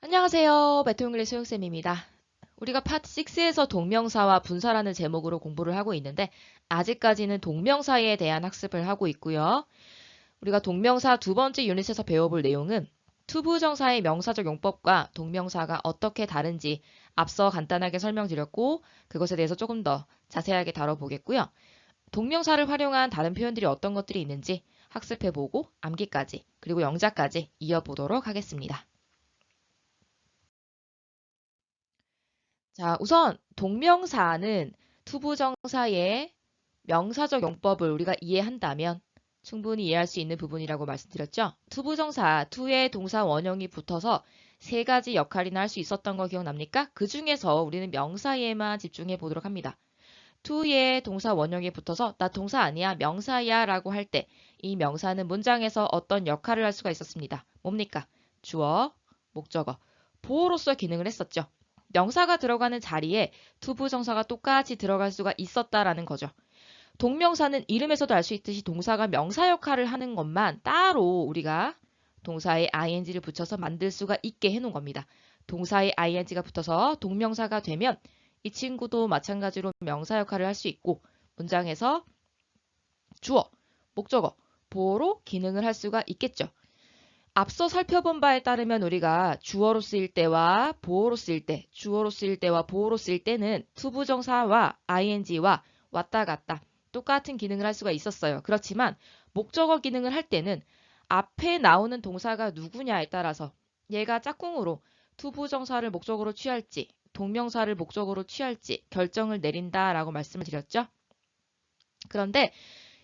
안녕하세요. 메토잉글리 소영쌤입니다. 우리가 파트 6에서 동명사와 분사라는 제목으로 공부를 하고 있는데 아직까지는 동명사에 대한 학습을 하고 있고요. 우리가 동명사 두 번째 유닛에서 배워볼 내용은 투부정사의 명사적 용법과 동명사가 어떻게 다른지 앞서 간단하게 설명드렸고 그것에 대해서 조금 더 자세하게 다뤄보겠고요. 동명사를 활용한 다른 표현들이 어떤 것들이 있는지 학습해보고 암기까지 그리고 영작까지 이어보도록 하겠습니다. 자, 우선 동명사는 투부정사의 명사적 용법을 우리가 이해한다면 충분히 이해할 수 있는 부분이라고 말씀드렸죠. 투부정사, 투의 동사 원형이 붙어서 세 가지 역할이나 할 수 있었던 거 기억납니까? 그 중에서 우리는 명사에만 집중해 보도록 합니다. 투의 동사 원형에 붙어서 나 동사 아니야, 명사야 라고 할 때 이 명사는 문장에서 어떤 역할을 할 수가 있었습니다. 뭡니까? 주어, 목적어, 보호로서 기능을 했었죠. 명사가 들어가는 자리에 투부정사가 똑같이 들어갈 수가 있었다라는 거죠. 동명사는 이름에서도 알 수 있듯이 동사가 명사 역할을 하는 것만 따로 우리가 동사에 ing를 붙여서 만들 수가 있게 해놓은 겁니다. 동사에 ing가 붙어서 동명사가 되면 이 친구도 마찬가지로 명사 역할을 할 수 있고 문장에서 주어, 목적어, 보호로 기능을 할 수가 있겠죠. 앞서 살펴본 바에 따르면 우리가 주어로 쓰일 때와 보어로 쓰일 때, 주어로 쓰일 때와 보어로 쓰일 때는 투부정사와 ing와 왔다 갔다 똑같은 기능을 할 수가 있었어요. 그렇지만 목적어 기능을 할 때는 앞에 나오는 동사가 누구냐에 따라서 얘가 짝꿍으로 투부정사를 목적으로 취할지 동명사를 목적으로 취할지 결정을 내린다라고 말씀을 드렸죠. 그런데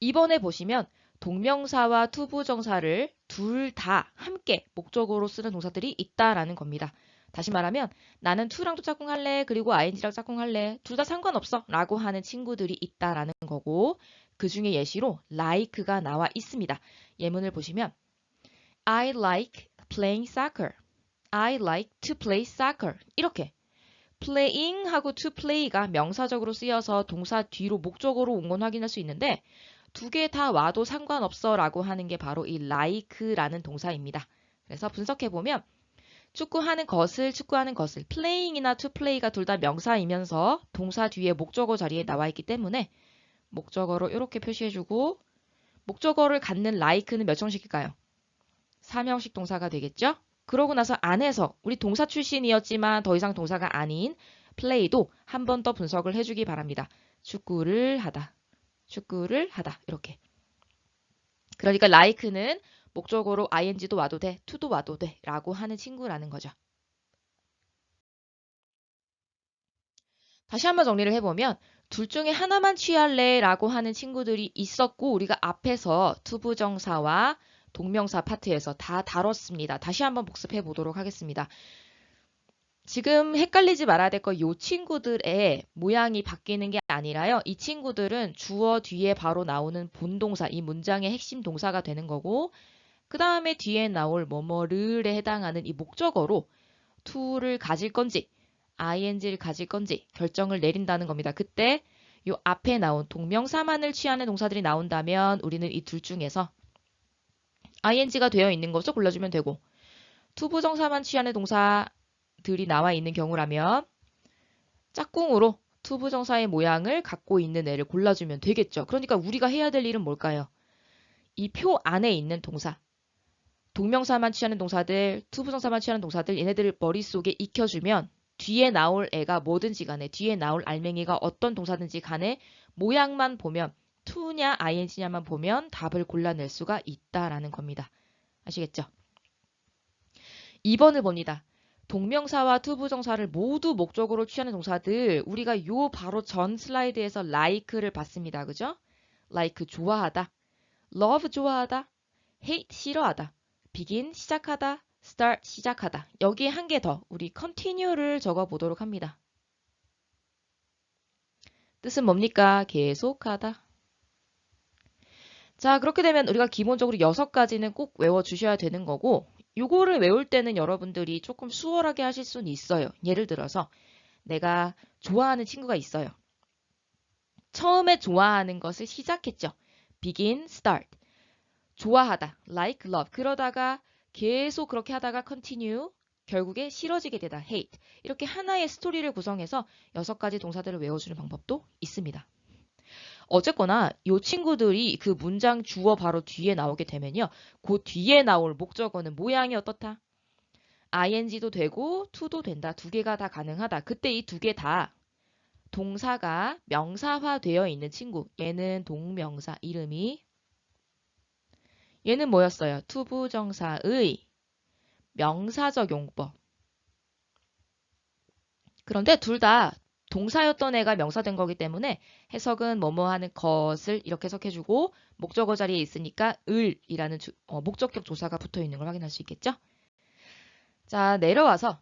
이번에 보시면 동명사와 투부정사를 둘 다 함께 목적으로 쓰는 동사들이 있다라는 겁니다. 다시 말하면 나는 투랑도 짝꿍할래 그리고 ing랑 짝꿍할래 둘 다 상관없어 라고 하는 친구들이 있다라는 거고 그 중에 예시로 like가 나와 있습니다. 예문을 보시면 I like playing soccer. I like to play soccer. 이렇게 playing 하고 to play가 명사적으로 쓰여서 동사 뒤로 목적으로 온 건 확인할 수 있는데 두 개 다 와도 상관없어 라고 하는 게 바로 이 like라는 동사입니다. 그래서 분석해보면 축구하는 것을 축구하는 것을 playing이나 to play가 둘 다 명사이면서 동사 뒤에 목적어 자리에 나와 있기 때문에 목적어로 이렇게 표시해주고 목적어를 갖는 like는 몇 형식일까요? 3형식 동사가 되겠죠? 그러고 나서 안에서 우리 동사 출신이었지만 더 이상 동사가 아닌 play도 한 번 더 분석을 해주기 바랍니다. 축구를 하다, 축구를 하다 이렇게. 그러니까 like는 목적어로 ing도 와도 돼, to도 와도 돼 라고 하는 친구라는 거죠. 다시 한번 정리를 해보면 둘 중에 하나만 취할래 라고 하는 친구들이 있었고 우리가 앞에서 투부정사와 동명사 파트에서 다 다뤘습니다. 다시 한번 복습해 보도록 하겠습니다. 지금 헷갈리지 말아야 될거이 친구들의 모양이 바뀌는 게 아니라요. 이 친구들은 주어 뒤에 바로 나오는 본동사, 이 문장의 핵심 동사가 되는 거고 그 다음에 뒤에 나올 뭐뭐를에 해당하는 이 목적어로 to를 가질 건지 ing를 가질 건지 결정을 내린다는 겁니다. 그때 이 앞에 나온 동명사만을 취하는 동사들이 나온다면 우리는 이 둘 중에서 ing가 되어 있는 것을 골라주면 되고 투부정사만 취하는 동사 들이 나와 있는 경우라면 짝꿍으로 투부정사의 모양을 갖고 있는 애를 골라주면 되겠죠. 그러니까 우리가 해야 될 일은 뭘까요? 이 표 안에 있는 동사, 동명사만 취하는 동사들, 투부정사만 취하는 동사들 얘네들을 머릿속에 익혀주면 뒤에 나올 애가 뭐든지 간에 뒤에 나올 알맹이가 어떤 동사든지 간에 모양만 보면 to냐 ing냐만 보면 답을 골라낼 수가 있다라는 겁니다. 아시겠죠? 2번을 봅니다. 동명사와 투부정사를 모두 목적으로 취하는 동사들 우리가 요 바로 전 슬라이드에서 like를 봤습니다. 그죠? like 좋아하다, love 좋아하다, hate 싫어하다, begin 시작하다, start 시작하다. 여기에 한 개 더 우리 continue를 적어 보도록 합니다. 뜻은 뭡니까? 계속하다. 자, 그렇게 되면 우리가 기본적으로 여섯 가지는 꼭 외워 주셔야 되는 거고 요거를 외울 때는 여러분들이 조금 수월하게 하실 수는 있어요. 예를 들어서 내가 좋아하는 친구가 있어요. 처음에 좋아하는 것을 시작했죠. begin, start. 좋아하다, like, love. 그러다가 계속 그렇게 하다가 continue, 결국에 싫어지게 되다 hate 이렇게 하나의 스토리를 구성해서 여섯 가지 동사들을 외워주는 방법도 있습니다. 어쨌거나 이 친구들이 그 문장 주어 바로 뒤에 나오게 되면요. 그 뒤에 나올 목적어는 모양이 어떻다? ing도 되고 to도 된다. 두 개가 다 가능하다. 그때 이 두 개 다 동사가 명사화 되어 있는 친구. 얘는 동명사 이름이 얘는 뭐였어요? 투부정사의 명사적 용법. 그런데 둘 다 동사였던 애가 명사된 거기 때문에 해석은 뭐뭐 하는 것을 이렇게 해석해주고 목적어 자리에 있으니까 을이라는 주, 어, 목적격 조사가 붙어 있는 걸 확인할 수 있겠죠? 자, 내려와서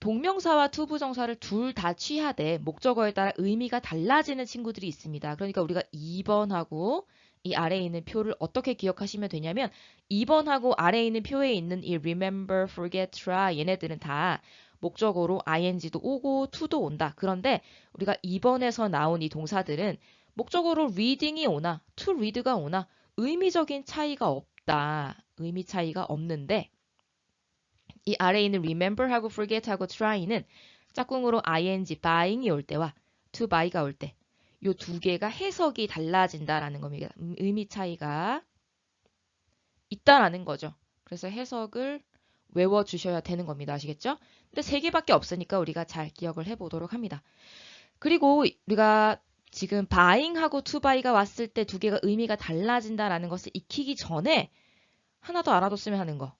동명사와 투부정사를 둘 다 취하되 목적어에 따라 의미가 달라지는 친구들이 있습니다. 그러니까 우리가 2번하고 이 아래에 있는 표를 어떻게 기억하시면 되냐면 2번하고 아래에 있는 표에 있는 이 remember, forget, try 얘네들은 다 목적어로 ing도 오고 to도 온다. 그런데 우리가 2번에서 나온 이 동사들은 목적어로 reading이 오나 to read가 오나 의미적인 차이가 없다. 의미 차이가 없는데 이 아래에 있는 remember하고 forget하고 try는 짝꿍으로 ing, buying이 올 때와 to buy가 올 때 이 두 개가 해석이 달라진다라는 겁니다. 음, 의미 차이가 있다라는 거죠. 그래서 해석을 외워주셔야 되는 겁니다. 아시겠죠? 근데 세 개밖에 없으니까 우리가 잘 기억을 해보도록 합니다. 그리고 우리가 지금 to buy가 왔을 때 두 개가 의미가 달라진다라는 것을 익히기 전에 하나 더 알아뒀으면 하는 거.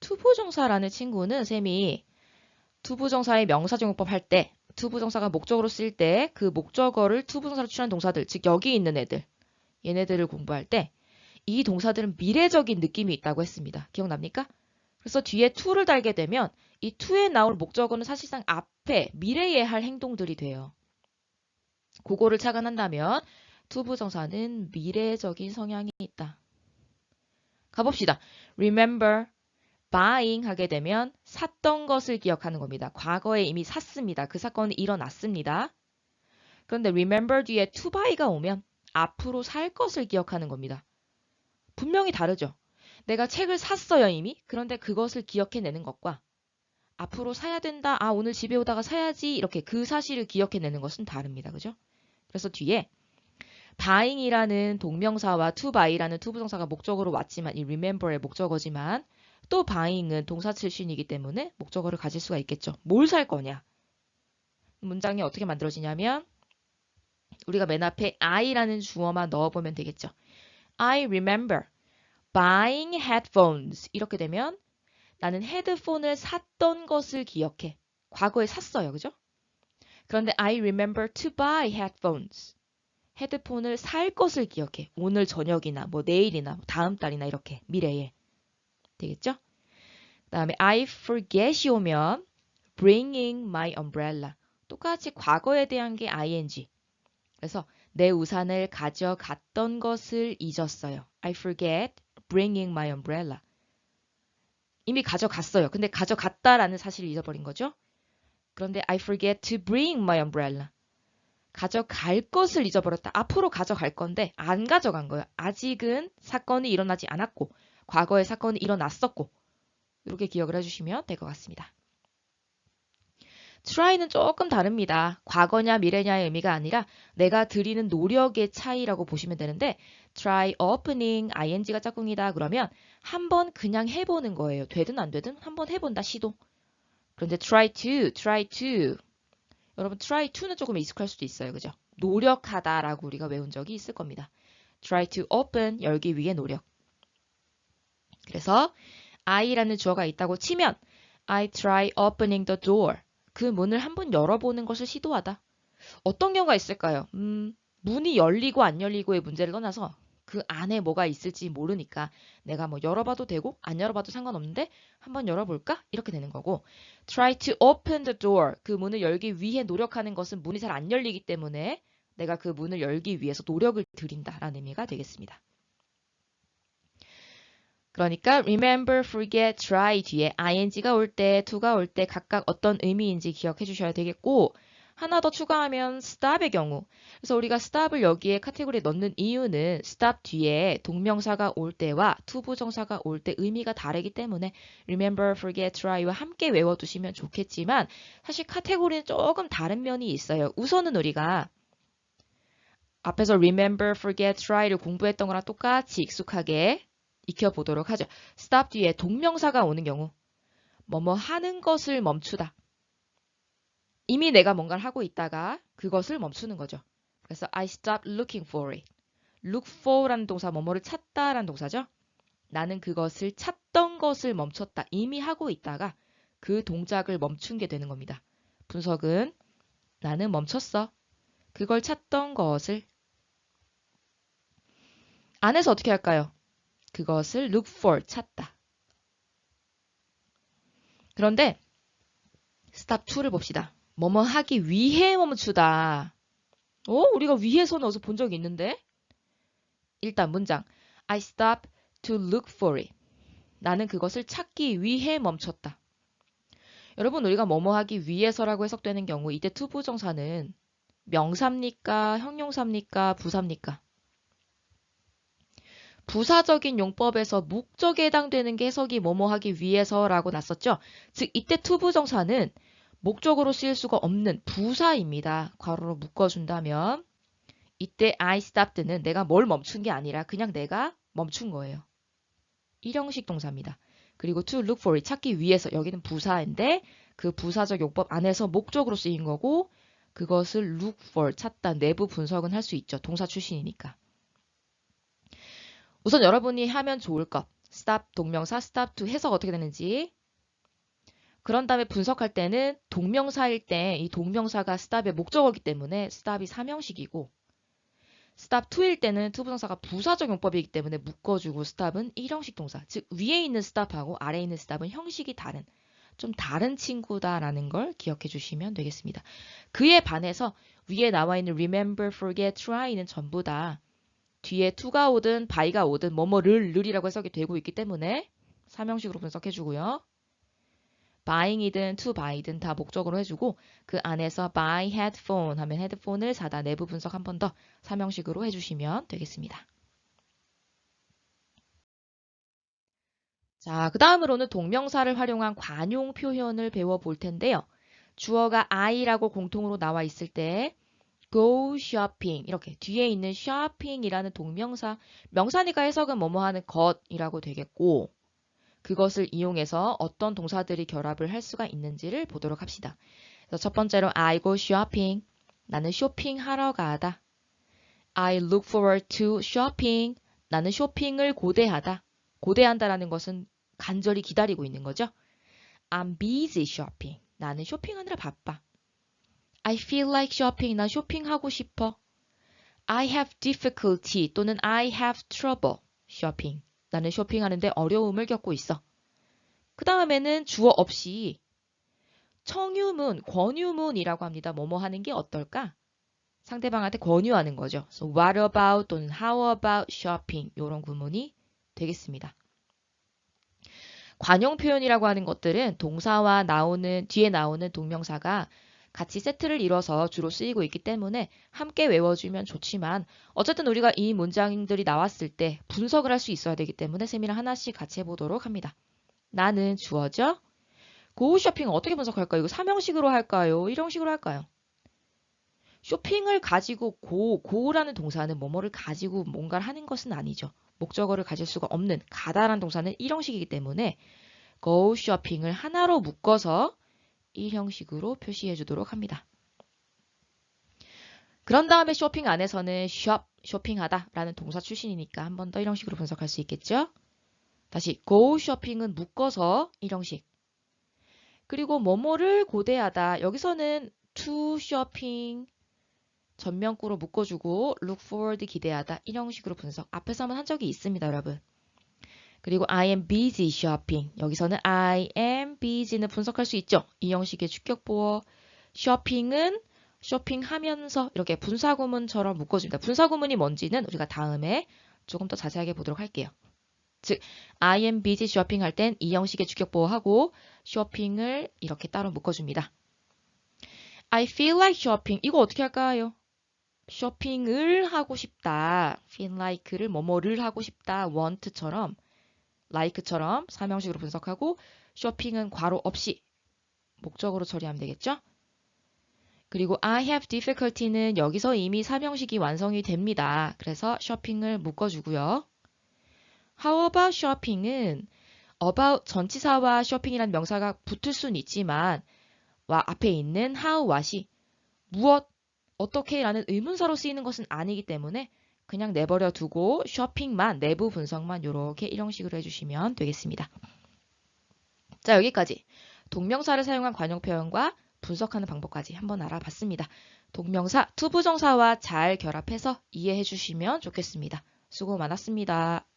투부정사라는 친구는 쌤이 투부정사의 명사정용법 할 때 투부정사가 목적으로 쓸 때 그 목적어를 투부정사로 취한 동사들 즉 여기 있는 애들 얘네들을 공부할 때 이 동사들은 미래적인 느낌이 있다고 했습니다. 기억납니까? 그래서 뒤에 to를 달게 되면 이 to에 나올 목적어는 사실상 앞에 미래에 할 행동들이 돼요. 그거를 착안한다면 투부정사는 미래적인 성향이 있다. 가봅시다. Remember, buying 하게 되면 샀던 것을 기억하는 겁니다. 과거에 이미 샀습니다. 그 사건이 일어났습니다. 그런데 remember 뒤에 to buy가 오면 앞으로 살 것을 기억하는 겁니다. 분명히 다르죠. 내가 책을 샀어요 이미. 그런데 그것을 기억해내는 것과 앞으로 사야 된다. 아 오늘 집에 오다가 사야지. 이렇게 그 사실을 기억해내는 것은 다릅니다. 그죠? 그래서 뒤에 buying이라는 동명사와 to buy라는 투부정사가 목적으로 왔지만 이 remember의 목적어지만 또 buying은 동사 출신이기 때문에 목적어를 가질 수가 있겠죠. 뭘 살 거냐? 문장이 어떻게 만들어지냐면 우리가 맨 앞에 I라는 주어만 넣어보면 되겠죠. I remember buying headphones 이렇게 되면 나는 헤드폰을 샀던 것을 기억해. 과거에 샀어요. 그죠? 그런데 I remember to buy headphones. 헤드폰을 살 것을 기억해. 오늘 저녁이나 뭐 내일이나 뭐 다음 달이나 이렇게 미래에. 되겠죠? 그 다음에 I forget이 오면 bringing my umbrella. 똑같이 과거에 대한 게 ing. 그래서 내 우산을 가져갔던 것을 잊었어요. I forget bringing my umbrella. 이미 가져갔어요. 근데 가져갔다라는 사실을 잊어버린 거죠. 그런데 I forget to bring my umbrella. 가져갈 것을 잊어버렸다. 앞으로 가져갈 건데 안 가져간 거예요. 아직은 사건이 일어나지 않았고 과거에 사건이 일어났었고 이렇게 기억을 해주시면 될 것 같습니다. Try는 조금 다릅니다. 과거냐 미래냐의 의미가 아니라 내가 드리는 노력의 차이라고 보시면 되는데 try opening ing가 짝꿍이다 그러면 한번 그냥 해보는 거예요. 되든 안 되든 한번 해본다 시도. 그런데 try to, try to 여러분 try to는 조금 익숙할 수도 있어요. 그죠? 노력하다라고 우리가 외운 적이 있을 겁니다. try to open 열기 위해 노력. 그래서 I라는 주어가 있다고 치면 I try opening the door. 그 문을 한번 열어보는 것을 시도하다. 어떤 경우가 있을까요? 음, 문이 열리고 안 열리고의 문제를 떠나서 그 안에 뭐가 있을지 모르니까 내가 뭐 열어봐도 되고 안 열어봐도 상관없는데 한번 열어볼까? 이렇게 되는 거고 try to open the door 그 문을 열기 위해 노력하는 것은 문이 잘 안 열리기 때문에 내가 그 문을 열기 위해서 노력을 들인다라는 의미가 되겠습니다. 그러니까 remember, forget, try 뒤에 ing가 올 때, to가 올 때 각각 어떤 의미인지 기억해 주셔야 되겠고 하나 더 추가하면 stop의 경우. 그래서 우리가 stop을 여기에 카테고리에 넣는 이유는 stop 뒤에 동명사가 올 때와 투부정사가 올 때 의미가 다르기 때문에 remember, forget, try와 함께 외워두시면 좋겠지만 사실 카테고리는 조금 다른 면이 있어요. 우선은 우리가 앞에서 remember, forget, try를 공부했던 거랑 똑같이 익숙하게 익혀보도록 하죠. stop 뒤에 동명사가 오는 경우 뭐뭐 하는 것을 멈추다. 이미 내가 뭔가를 하고 있다가 그것을 멈추는 거죠. 그래서 I stopped looking for it. look for라는 동사 뭐뭐를 찾다라는 동사죠. 나는 그것을 찾던 것을 멈췄다. 이미 하고 있다가 그 동작을 멈춘 게 되는 겁니다. 분석은 나는 멈췄어. 그걸 찾던 것을 안에서 어떻게 할까요? 그것을 look for 찾다. 그런데 stop to를 봅시다. 뭐뭐 하기 위해 멈추다. 어? 우리가 위해서는 어디서 본 적이 있는데? 일단 문장. I stop to look for it. 나는 그것을 찾기 위해 멈췄다. 여러분 우리가 뭐뭐 하기 위해서라고 해석되는 경우 이때 투부정사는 명사입니까? 형용사입니까? 부사입니까? 부사적인 용법에서 목적에 해당되는 게 해석이 뭐뭐 하기 위해서라고 났었죠. 즉 이때 투부정사는 목적으로 쓰일 수가 없는 부사입니다. 괄호로 묶어준다면 이때 I stopped는 내가 뭘 멈춘 게 아니라 그냥 내가 멈춘 거예요. 일형식 동사입니다. 그리고 to look for 찾기 위해서 여기는 부사인데 그 부사적 용법 안에서 목적으로 쓰인 거고 그것을 look for 찾다 내부 분석은 할 수 있죠. 동사 출신이니까. 우선 여러분이 하면 좋을 것 stop 동명사 stop to 해석 어떻게 되는지 그런 다음에 분석할 때는 동명사일 때 이 동명사가 stop의 목적어기 때문에 stop이 삼형식이고 stop to일 때는 투부정사가 부사적 용법이기 때문에 묶어주고 stop은 일형식 동사 즉 위에 있는 stop하고 아래에 있는 stop은 형식이 다른 좀 다른 친구다라는 걸 기억해 주시면 되겠습니다. 그에 반해서 위에 나와 있는 remember, forget, try는 전부 다 뒤에 to가 오든 by가 오든 뭐뭐를 를이라고 해석이 되고 있기 때문에 삼형식으로 분석해 주고요. buying이든 to buy든 다 목적으로 해주고 그 안에서 buy headphone 하면 헤드폰을 사다 내부 분석 한 번 더 삼형식으로 해주시면 되겠습니다. 자, 그 다음으로는 동명사를 활용한 관용 표현을 배워볼 텐데요. 주어가 I라고 공통으로 나와 있을 때 go shopping 이렇게 뒤에 있는 shopping이라는 동명사 명사니까 해석은 뭐뭐 하는 것이라고 되겠고 그것을 이용해서 어떤 동사들이 결합을 할 수가 있는지를 보도록 합시다. 그래서 첫 번째로 I go shopping. 나는 쇼핑하러 가다. I look forward to shopping. 나는 쇼핑을 고대하다. 고대한다라는 것은 간절히 기다리고 있는 거죠. I'm busy shopping. 나는 쇼핑하느라 바빠. I feel like shopping. 나 쇼핑하고 싶어. I have difficulty 또는 I have trouble shopping. 나는 쇼핑하는데 어려움을 겪고 있어. 그 다음에는 주어 없이 청유문, 권유문이라고 합니다. 뭐뭐 하는 게 어떨까? 상대방한테 권유하는 거죠. So what about 또는 how about shopping 이런 구문이 되겠습니다. 관용 표현이라고 하는 것들은 동사와 나오는 뒤에 나오는 동명사가 같이 세트를 이뤄서 주로 쓰이고 있기 때문에 함께 외워주면 좋지만 어쨌든 우리가 이 문장들이 나왔을 때 분석을 할 수 있어야 되기 때문에 쌤이랑 하나씩 같이 해보도록 합니다. 나는 주어죠? 고우 쇼핑 어떻게 분석할까요? 이거 삼형식으로 할까요? 일형식으로 할까요? 쇼핑을 가지고 고, 고라는 동사는 뭐뭐를 가지고 뭔가를 하는 것은 아니죠. 목적어를 가질 수가 없는 가다라는 동사는 일형식이기 때문에 go 쇼핑을 하나로 묶어서 이 형식으로 표시해 주도록 합니다. 그런 다음에 쇼핑 안에서는 shop, 쇼핑하다 라는 동사 출신이니까 한 번 더 이런 식으로 분석할 수 있겠죠? 다시 go 쇼핑은 묶어서 일형식. 그리고 뭐뭐를 고대하다. 여기서는 to shopping 전면구로 묶어주고 look forward 기대하다. 일형식으로 분석. 앞에서 한번 한 적이 있습니다, 여러분. 그리고 I am busy shopping. 여기서는 I am busy는 분석할 수 있죠. 이 형식의 축격보어 쇼핑은 쇼핑하면서 이렇게 분사구문처럼 묶어줍니다. 분사구문이 뭔지는 우리가 다음에 조금 더 자세하게 보도록 할게요. 즉, I am busy shopping 할 땐 이 형식의 축격보어하고 쇼핑을 이렇게 따로 묶어줍니다. I feel like shopping. 이거 어떻게 할까요? 쇼핑을 하고 싶다. feel like를 뭐뭐를 하고 싶다. want처럼 like처럼 사명식으로 분석하고 쇼핑은 괄호 없이 목적으로 처리하면 되겠죠? 그리고 I have difficulty는 여기서 이미 사명식이 완성이 됩니다. 그래서 쇼핑을 묶어주고요. How about shopping은 about 전치사와 쇼핑이라는 명사가 붙을 수는 있지만 와 앞에 있는 how what이 무엇 어떻게 라는 의문사로 쓰이는 것은 아니기 때문에 그냥 내버려 두고 쇼핑만 내부 분석만 이렇게 일형식으로 해주시면 되겠습니다. 자 여기까지 동명사를 사용한 관용 표현과 분석하는 방법까지 한번 알아봤습니다. 동명사 투부정사와 잘 결합해서 이해해 주시면 좋겠습니다. 수고 많았습니다.